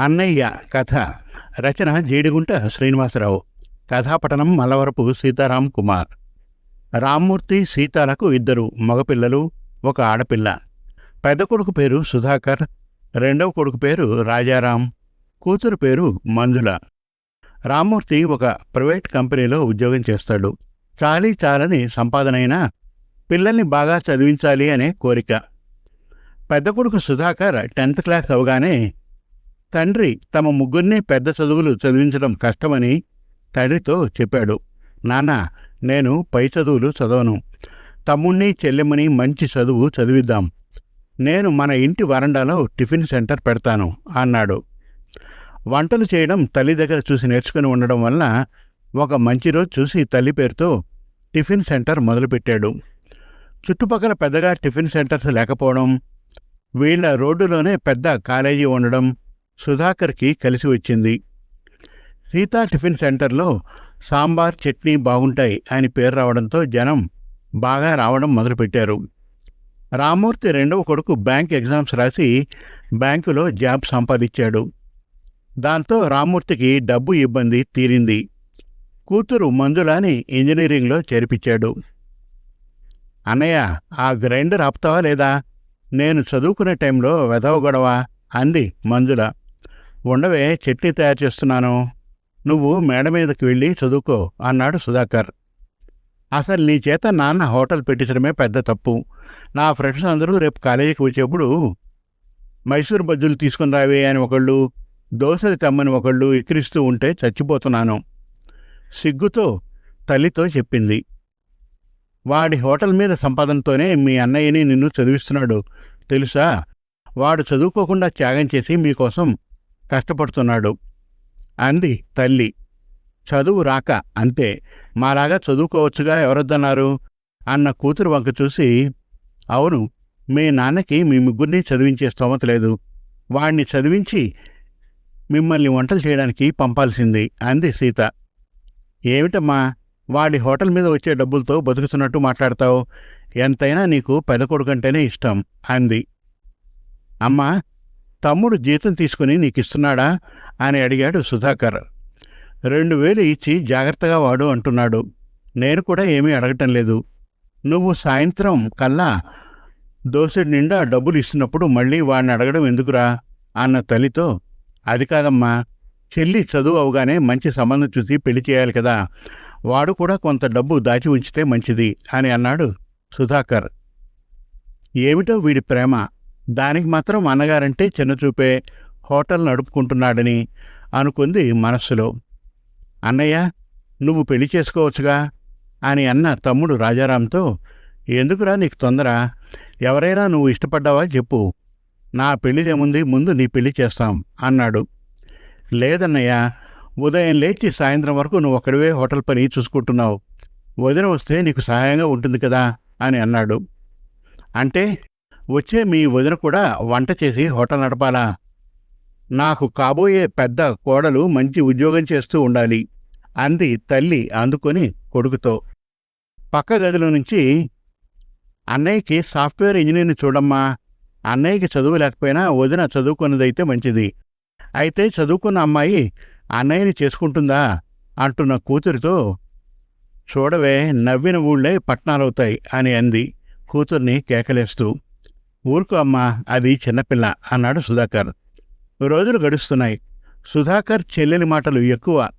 అన్నయ్య కథ. రచన జీడిగుంట శ్రీనివాసరావు. కథాపఠనం మల్లవరపు సీతారాం కుమార్. రామ్మూర్తి సీతాలకు ఇద్దరు మగపిల్లలు ఒక ఆడపిల్ల. పెద్ద కొడుకు పేరు సుధాకర్ రెండవ కొడుకు పేరు రాజారాం కూతురు పేరు మంజుల. రామ్మూర్తి ఒక ప్రైవేట్ కంపెనీలో ఉద్యోగం చేస్తాడు. చాలీ చాలని సంపాదనైనా పిల్లల్ని బాగా చదివించాలి అనే కోరిక. పెద్ద కొడుకు సుధాకర్ టెన్త్ క్లాస్ అవగానే తండ్రి తమ ముగ్గురిని పెద్ద చదువులు చదివించడం కష్టమని తండ్రితో చెప్పాడు. నాన్న నేను పై చదువులు చదవను. తమ్ముణ్ణి చెల్లెమ్మని మంచి చదువు చదివిద్దాం. నేను మన ఇంటి వరండాలో టిఫిన్ సెంటర్ పెడతాను అన్నాడు. వంటలు చేయడం తల్లి దగ్గర చూసి నేర్చుకుని ఉండడం వల్ల ఒక మంచి రోజు చూసి తల్లి పేరుతో టిఫిన్ సెంటర్ మొదలుపెట్టాడు. చుట్టుపక్కల పెద్దగా టిఫిన్ సెంటర్స్ లేకపోవడం వీళ్ళ రోడ్డులోనే పెద్ద కాలేజీ ఉండడం సుధాకర్కి కలిసి వచ్చింది. సీతా టిఫిన్ సెంటర్లో సాంబార్ చట్నీ బాగుంటాయి అని పేరు రావడంతో జనం బాగా రావడం మొదలుపెట్టారు. రామ్మూర్తి రెండవ కొడుకు బ్యాంక్ ఎగ్జామ్స్ రాసి బ్యాంకులో జాబ్ సంపాదించాడు. దాంతో రామ్మూర్తికి డబ్బు ఇబ్బంది తీరింది. కూతురు మంజులాని ఇంజనీరింగ్లో చేర్పించాడు. అన్నయ్య ఆ గ్రైండర్ ఆపుతావా లేదా? నేను చదువుకునే టైంలో వెదవగొడవా అంది మంజుల. ఉండవే చట్నీ తయారు చేస్తున్నాను. నువ్వు మేడ మీదకి వెళ్ళి చదువుకో అన్నాడు సుధాకర్. అసలు నీ చేత నాన్న హోటల్ పెట్టించడమే పెద్ద తప్పు. నా ఫ్రెండ్స్ అందరూ రేపు కాలేజీకి వచ్చేప్పుడు మైసూర్ బజ్జులు తీసుకుని రావే అని ఒకళ్ళు దోశలు తెమ్మని ఒకళ్ళు ఎక్కిరిస్తూ ఉంటే చచ్చిపోతున్నాను. సిగ్గుతో తల్లితో చెప్పింది. వాడి హోటల్ మీద సంపాదనతోనే మీ అన్నయ్యని నిన్ను చదివిస్తున్నాడు. తెలుసా? వాడు చదువుకోకుండా త్యాగం చేసి మీకోసం కష్టపడుతున్నాడు. అంది తల్లి చదువు రాక అంతే. మాలాగా చదువుకోవచ్చుగా ఎవరొద్దన్నారు? అన్న కూతురు వంక చూసి అవును మీ నాన్నకి మీ ముగ్గురిని చదివించే స్తోమత లేదు. వాణ్ణి చదివించి మిమ్మల్ని వంటలు చేయడానికి పంపాల్సింది. అంది సీత. ఏమిటమ్మా వాడి హోటల్ మీద వచ్చే డబ్బులతో బతుకుతున్నట్టు మాట్లాడతావు? ఎంతైనా నీకు పెద్ద కొడుకంటేనే ఇష్టం. అంది. అమ్మా తమ్ముడు జీతం తీసుకుని నీకిస్తున్నాడా? అని అడిగాడు సుధాకర్. రెండు వేలు ఇచ్చి జాగ్రత్తగా వాడు అంటున్నాడు. నేను కూడా ఏమీ అడగటం లేదు. నువ్వు సాయంత్రం కల్లా దోసెడి నిండా డబ్బులు ఇస్తున్నప్పుడు మళ్ళీ వాడిని అడగడం ఎందుకురా? అన్న తల్లితో అది కాదమ్మా. చెల్లి చదువు అవగానే మంచి సంబంధం చూసి పెళ్ళి చేయాలి కదా. వాడు కూడా కొంత డబ్బు దాచి ఉంచితే మంచిది అని అన్నాడు సుధాకర్. ఏమిటో వీడి ప్రేమ. దానికి మాత్రం అన్నగారంటే చిన్నచూపే హోటల్ నడుపుకుంటున్నాడని అనుకుంది మనస్సులో. అన్నయ్య నువ్వు పెళ్ళి చేసుకోవచ్చుగా? అని అన్న తమ్ముడు రాజారాంతో ఎందుకురా నీకు తొందర? ఎవరైనా నువ్వు ఇష్టపడ్డావా చెప్పు. నా పెళ్ళిదేముంది ముందు నీ పెళ్ళి చేస్తాం అన్నాడు. లేదన్నయ్య ఉదయం లేచి సాయంత్రం వరకు నువ్వు ఒక్కడివే హోటల్ పని చూసుకుంటున్నావు. వదిన వస్తే నీకు సహాయంగా ఉంటుంది కదా? అని అన్నాడు. అంటే వచ్చే మీ వదిన కూడా వంట చేసి హోటల్ నడపాలా? నాకు కాబోయే పెద్ద కోడలు మంచి ఉద్యోగం చేస్తూ ఉండాలి. అంది తల్లి అందుకొని కొడుకుతో. పక్క గదిలో నుంచి అన్నయ్యకి సాఫ్ట్వేర్ ఇంజనీర్ని చూడమ్మా. అన్నయ్యకి చదువు లేకపోయినా వదిన చదువుకున్నదైతే మంచిది. అయితే చదువుకున్న అమ్మాయి అన్నయ్యని చేసుకుంటుందా? అంటున్న కూతురితో చూడవే నవ్విన ఊళ్ళే పట్నాలవుతాయి అని అంది కూతుర్ని కేకలేస్తూ. ఊరుకు అమ్మా అది చిన్నపిల్ల అన్నాడు సుధాకర్. రోజులు గడుస్తున్నాయి. సుధాకర్ చెల్లెలి మాటలు ఎక్కువ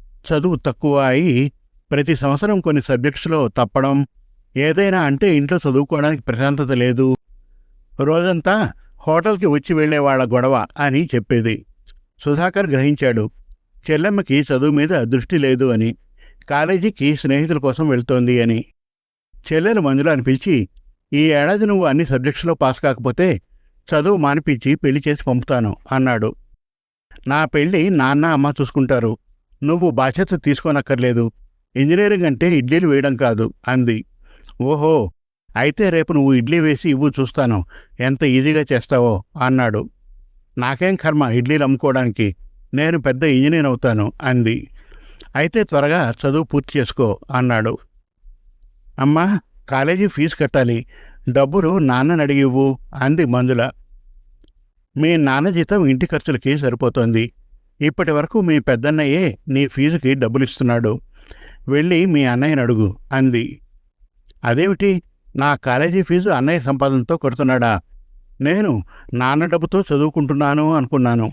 చదువు తక్కువ అయి ప్రతి సంవత్సరం కొన్ని సబ్జెక్ట్స్లో తప్పడం ఏదైనా అంటే ఇంట్లో చదువుకోవడానికి ప్రశాంతత లేదు. రోజంతా హోటల్కి వచ్చి వెళ్ళేవాళ్ళ గొడవ అని చెప్పేది. సుధాకర్ గ్రహించాడు చెల్లెమ్మకి చదువు మీద దృష్టి లేదు అని కాలేజీకి స్నేహితుల కోసం వెళ్తోంది అని. చెల్లెలు మంజుల అనిపించి పిలిచి ఈ ఏడాది నువ్వు అన్ని సబ్జెక్ట్స్లో పాస్ కాకపోతే చదువు మానిపించి పెళ్ళి చేసి పంపుతాను అన్నాడు. నా పెళ్ళి నాన్న అమ్మ చూసుకుంటారు. నువ్వు బాధ్యత తీసుకోనక్కర్లేదు. ఇంజనీరింగ్ అంటే ఇడ్లీలు వేయడం కాదు అంది. ఓహో అయితే రేపు నువ్వు ఇడ్లీ వేసి ఇవ్వు చూస్తాను. ఎంత ఈజీగా చేస్తావో అన్నాడు. నాకేం కర్మ ఇడ్లీలు అమ్ముకోవడానికి? నేను పెద్ద ఇంజనీర్ అవుతాను అంది. అయితే త్వరగా చదువు పూర్తి చేసుకో అన్నాడు. అమ్మా కాలేజీ ఫీజు కట్టాలి. డబ్బులు నాన్నని అడిగివ్వు అంది మందుల మీ నాన్న జీతం ఇంటి ఖర్చులకి సరిపోతోంది. ఇప్పటి వరకు మీ పెద్దన్నయ్యే నీ ఫీజుకి డబ్బులిస్తున్నాడు. వెళ్ళి మీ అన్నయ్యని అడుగు అంది. అదేమిటి? నా కాలేజీ ఫీజు అన్నయ్య సంపాదనతో కొడుతున్నాడా? నేను నాన్న డబ్బుతో చదువుకుంటున్నాను అనుకున్నాను.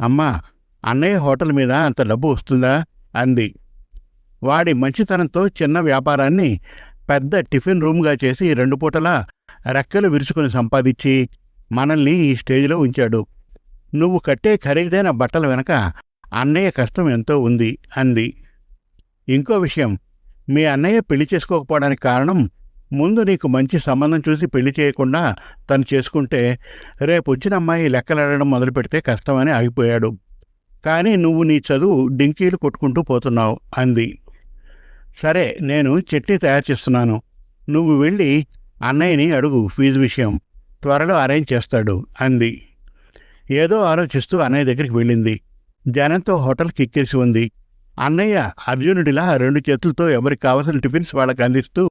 అమ్మా అన్నయ్య హోటల్ మీద అంత డబ్బు వస్తుందా? అంది. వాడి మంచితనంతో చిన్న వ్యాపారాన్ని పెద్ద టిఫిన్ రూమ్గా చేసి రెండు పూటలా రెక్కలు విరుచుకుని సంపాదించి మనల్ని ఈ స్టేజ్లో ఉంచాడు. నువ్వు కట్టే ఖరీదైన బట్టల వెనక అన్నయ్య కష్టం ఎంతో ఉంది అంది. ఇంకో విషయం. మీ అన్నయ్య పెళ్ళి చేసుకోకపోవడానికి కారణం ముందు నీకు మంచి సంబంధం చూసి పెళ్ళి చేయకుండా తను చేసుకుంటే రేపు వచ్చిన అమ్మాయి లెక్కలాడడం మొదలు పెడితే కష్టమని ఆగిపోయాడు. కానీ నువ్వు నీ చదువు డింకీలు కొట్టుకుంటూ పోతున్నావు అంది. సరే నేను చట్నీ తయారు చేస్తున్నాను. నువ్వు వెళ్ళి అన్నయ్యని అడుగు ఫీజు విషయం. త్వరలో అరేంజ్ చేస్తాడు అంది. ఏదో ఆలోచిస్తూ అన్నయ్య దగ్గరికి వెళ్ళింది. జనంతో హోటల్ కిక్కిరిసి ఉంది. అన్నయ్య అర్జునుడిలా రెండు చేతులతో ఎవరికి కావలసిన టిఫిన్స్ వాళ్ళకి అందిస్తూ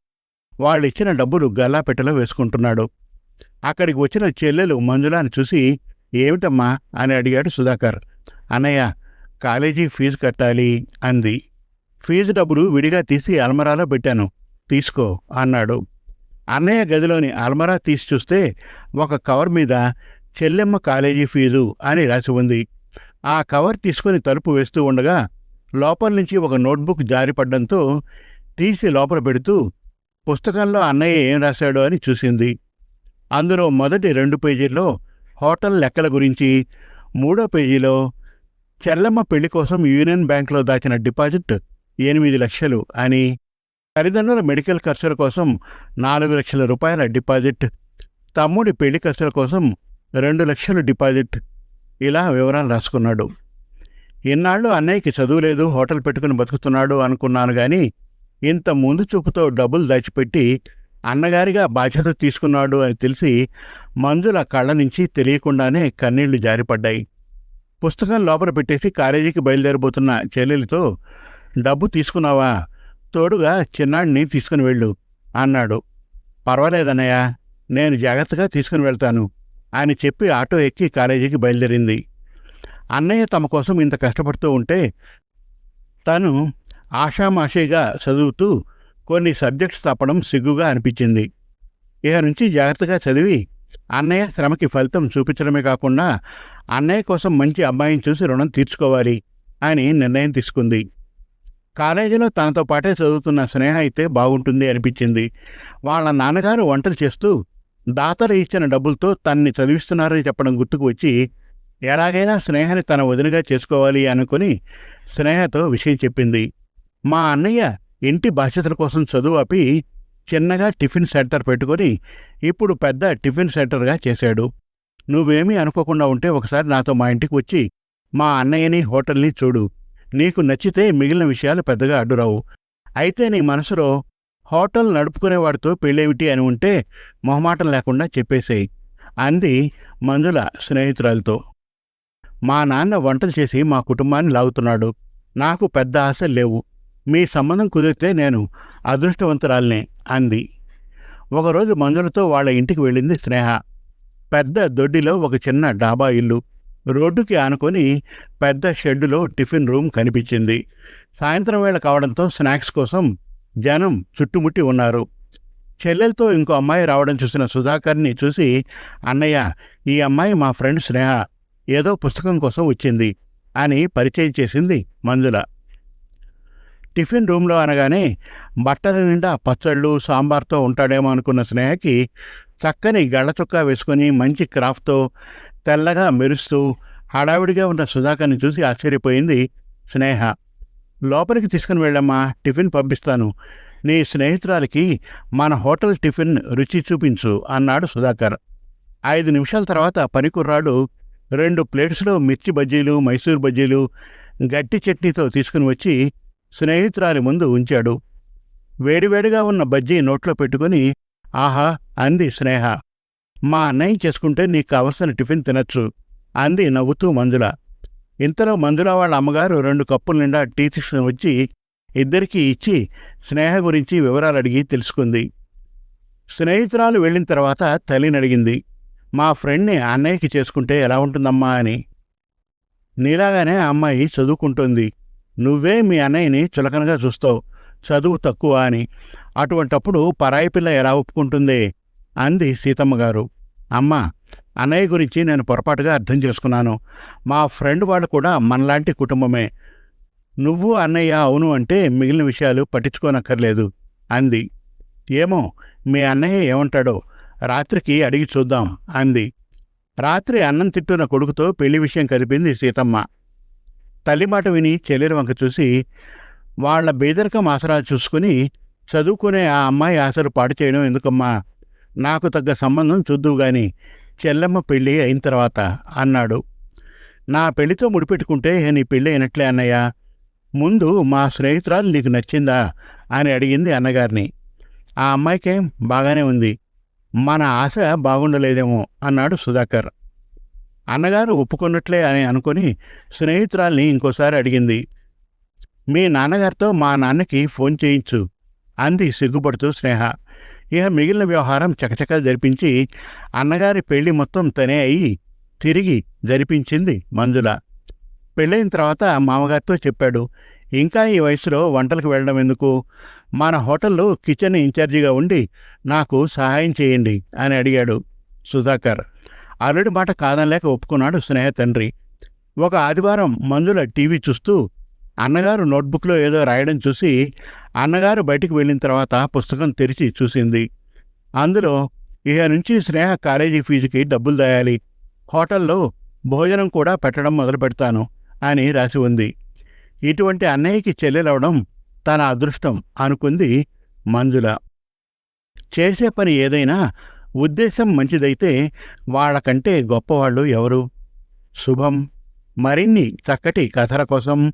వాళ్ళిచ్చిన డబ్బులు గల్లాపెట్టెలో వేసుకుంటున్నాడు. అక్కడికి వచ్చిన చెల్లెలు మంజులాని చూసి ఏమిటమ్మా? అని అడిగాడు సుధాకర్. అన్నయ్య కాలేజీ ఫీజు కట్టాలి అంది. ఫీజు డబ్బులు విడిగా తీసి అల్మరాలో పెట్టాను. తీసుకో అన్నాడు. అన్నయ్య గదిలోని అల్మరా తీసి చూస్తే ఒక కవర్ మీద చెల్లెమ్మ కాలేజీ ఫీజు అని రాసి ఉంది. ఆ కవర్ తీసుకుని తలుపు వేస్తూ ఉండగా లోపల నుంచి ఒక నోట్బుక్ జారిపడ్డంతో తీసి లోపల పెడుతూ పుస్తకంలో అన్నయ్య ఏం రాశాడో అని చూసింది. అందులో మొదటి రెండు పేజీల్లో హోటల్ లెక్కల గురించి మూడో పేజీలో చెల్లమ్మ పెళ్ళి కోసం యూనియన్ బ్యాంక్లో దాచిన డిపాజిట్ ఎనిమిది లక్షలు. అని తల్లిదండ్రుల మెడికల్ ఖర్చుల కోసం నాలుగు లక్షల రూపాయల డిపాజిట్. తమ్ముడి పెళ్ళి ఖర్చుల కోసం రెండు లక్షలు డిపాజిట్. ఇలా వివరాలు రాసుకున్నాడు. ఇన్నాళ్ళు అన్నయ్యకి చదువు లేదు హోటల్ పెట్టుకుని బతుకుతున్నాడు అనుకున్నాను గాని ఇంత ముందు చూపుతో డబ్బులు దాచిపెట్టి అన్నగారిగా బాధ్యత తీసుకున్నాడు అని తెలిసి మంజుల కళ్ళ నుంచి తెలియకుండానే కన్నీళ్ళు జారిపడ్డాయి. పుస్తకం లోపల పెట్టేసి కాలేజీకి బయలుదేరబోతున్న చెల్లెలితో డబ్బు తీసుకున్నావా? తోడుగా చిన్నాడిని తీసుకుని వెళ్ళు అన్నాడు. పర్వాలేదన్నయ్య నేను జాగ్రత్తగా తీసుకుని వెళ్తాను అని చెప్పి ఆటో ఎక్కి కాలేజీకి బయలుదేరింది. అన్నయ్య తమ కోసం ఇంత కష్టపడుతూ ఉంటే తను ఆషామాషీగా చదువుతూ కొన్ని సబ్జెక్ట్స్ తప్పడం సిగ్గుగా అనిపించింది. ఇక నుంచి జాగ్రత్తగా చదివి అన్నయ్య శ్రమకి ఫలితం చూపించడమే కాకుండా అన్నయ్య కోసం మంచి అమ్మాయిని చూసి రుణం తీర్చుకోవాలి అని నిర్ణయం తీసుకుంది. కాలేజీలో తనతో పాటే చదువుతున్న స్నేహ అయితే బాగుంటుంది అనిపించింది. వాళ్ళ నాన్నగారు వంటలు చేస్తూ దాతలు ఇచ్చిన డబ్బులతో తన్ని చదివిస్తున్నారని చెప్పడం గుర్తుకు వచ్చి ఎలాగైనా స్నేహని తన వదినగా చేసుకోవాలి అనుకుని స్నేహతో విషయం చెప్పింది. మా అన్నయ్య ఇంటి బాధ్యతల కోసం చదువు ఆపి చిన్నగా టిఫిన్ సెంటర్ పెట్టుకొని ఇప్పుడు పెద్ద టిఫిన్ సెంటర్గా చేశాడు. నువ్వేమీ అనుకోకుండా ఉంటే ఒకసారి నాతో మా ఇంటికి వచ్చి మా అన్నయ్యని హోటల్ని చూడు. నీకు నచ్చితే మిగిలిన విషయాలు పెద్దగా అడ్డురావు. అయితే నీ మనసులో హోటల్ నడుపుకునేవాడితో పెళ్ళేమిటి అని ఉంటే మొహమాటం లేకుండా చెప్పేసేయి అంది మంజుల స్నేహితురాలతో. మా నాన్న వంటలు చేసి మా కుటుంబాన్ని లాగుతున్నాడు. నాకు పెద్ద ఆశలు లేవు. మీ సంబంధం కుదిరితే నేను అదృష్టవంతురాల్నే అంది. ఒకరోజు మంజులతో వాళ్ళ ఇంటికి వెళ్ళింది స్నేహ. పెద్ద దొడ్డిలో ఒక చిన్న డాబా ఇల్లు. రోడ్డుకి ఆనుకొని పెద్ద షెడ్డులో టిఫిన్ రూమ్ కనిపించింది. సాయంత్రం వేళ కావడంతో స్నాక్స్ కోసం జనం చుట్టుముట్టి ఉన్నారు. చెల్లెలతో ఇంకో అమ్మాయి రావడం చూసిన సుధాకర్ని చూసి అన్నయ్య ఈ అమ్మాయి మా ఫ్రెండ్ స్నేహ ఏదో పుస్తకం కోసం వచ్చింది అని పరిచయం చేసింది మంజుల. టిఫిన్ రూమ్లో అనగానే బట్టల నిండా పచ్చళ్ళు సాంబార్తో ఉంటాడేమో అనుకున్న స్నేహకి చక్కని గళ్ళచొక్కా వేసుకొని మంచి క్రాఫ్ట్తో తెల్లగా మెరుస్తూ హడావిడిగా ఉన్న సుధాకర్ని చూసి ఆశ్చర్యపోయింది స్నేహ. లోపలికి తీసుకుని వెళ్ళమ్మా టిఫిన్ పంపిస్తాను. నీ స్నేహితురాలికి మన హోటల్ టిఫిన్ రుచి చూపించు అన్నాడు సుధాకర్. ఐదు నిమిషాల తర్వాత పనికుర్రాడు రెండు ప్లేట్స్లో మిర్చి బజ్జీలు మైసూర్ బజ్జీలు గట్టి చట్నీతో తీసుకుని వచ్చి స్నేహితురాలి ముందు ఉంచాడు. వేడివేడిగా ఉన్న బజ్జీ నోట్లో పెట్టుకుని ఆహా అంది స్నేహ. మా అన్నయ్య చేసుకుంటే నీకు కావలసిన టిఫిన్ తినచ్చు అంది నవ్వుతూ మంజుల. ఇంతలో మంజుల వాళ్ళ అమ్మగారు రెండు కప్పుల నిండా టీ తీసుకుని వచ్చి ఇద్దరికీ ఇచ్చి స్నేహ గురించి వివరాలు అడిగి తెలుసుకుంది. స్నేహితురాలు వెళ్ళిన తర్వాత తల్లిని అడిగింది మా ఫ్రెండ్ని అన్నయ్యకి చేసుకుంటే ఎలా ఉంటుందమ్మా? అని. నీలాగానే ఆ అమ్మాయి చదువుకుంటుంది నువ్వే మీ అన్నయ్యని చులకనగా చూస్తావు చదువు తక్కువ అని. అటువంటప్పుడు పరాయి పిల్ల ఎలా ఒప్పుకుంటుంది? అంది సీతమ్మ గారు. అమ్మా అన్నయ్య గురించి నేను పొరపాటుగా అర్థం చేసుకున్నాను. మా ఫ్రెండ్ వాళ్ళు కూడా మనలాంటి కుటుంబమే. నువ్వు అన్నయ్య అవును అంటే మిగిలిన విషయాలు పట్టించుకోనక్కర్లేదు అంది. ఏమో మీ అన్నయ్య ఏమంటాడో రాత్రికి అడిగి చూద్దాం అంది. రాత్రి అన్నం తిట్టున కొడుకుతో పెళ్ళి విషయం కలిపింది సీతమ్మ. తల్లి మాట విని చెల్లెల వంక చూసి వాళ్ళ బేదరికం ఆసరా చూసుకుని చదువుకునే ఆ అమ్మాయి ఆశలు పాడు చేయడం ఎందుకమ్మా? నాకు తగ్గ సంబంధం చూద్దువు గాని చెల్లమ్మ పెళ్ళి అయిన తర్వాత అన్నాడు. నా పెళ్ళితో ముడిపెట్టుకుంటే నీ పెళ్ళి అయినట్లే అన్నయ్య. ముందు మా స్నేహితురాలు నీకు నచ్చిందా అని అడిగింది అన్నగారిని. ఆ అమ్మాయికేం బాగానే ఉంది. మన ఆశ బాగుండలేదేమో అన్నాడు సుధాకర్. అన్నగారు ఒప్పుకున్నట్లే అని అనుకుని స్నేహితురాల్ని ఇంకోసారి అడిగింది. మీ నాన్నగారితో మా నాన్నకి ఫోన్ చేయించు అంది సిగ్గుపడుతూ స్నేహ. ఇక మిగిలిన వ్యవహారం చకచక జరిపించి అన్నగారి పెళ్ళి మొత్తం తనే అయి తిరిగి జరిపించింది మంజుల. పెళ్ళైన తర్వాత మామగారితో చెప్పాడు ఇంకా ఈ వయసులో వంటలకు వెళ్ళడం ఎందుకు? మన హోటల్లో కిచెన్ ఇన్ఛార్జిగా ఉండి నాకు సహాయం చేయండి అని అడిగాడు సుధాకర్. అల్లుడి మాట కాదనలేక ఒప్పుకున్నాడు స్నేహ తండ్రి ఒక ఆదివారం మంజుల టీవీ చూస్తూ అన్నగారు నోట్బుక్లో ఏదో రాయడం చూసి అన్నగారు బయటికి వెళ్ళిన తర్వాత పుస్తకం తెరిచి చూసింది. అందులో ఇక నుంచి స్నేహ కాలేజీ ఫీజుకి డబ్బులు దాయాలి. హోటల్లో భోజనం కూడా పెట్టడం మొదలు పెడతాను అని రాసి ఉంది. ఇటువంటి అన్నయ్యకి చెల్లెలవడం తన అదృష్టం అనుకుంది మంజుల. చేసే పని ఏదైనా ఉద్దేశం మంచిదైతే వాళ్ళకంటే గొప్పవాళ్ళు ఎవరు? శుభం. మరిన్ని చక్కటి కథల కోసం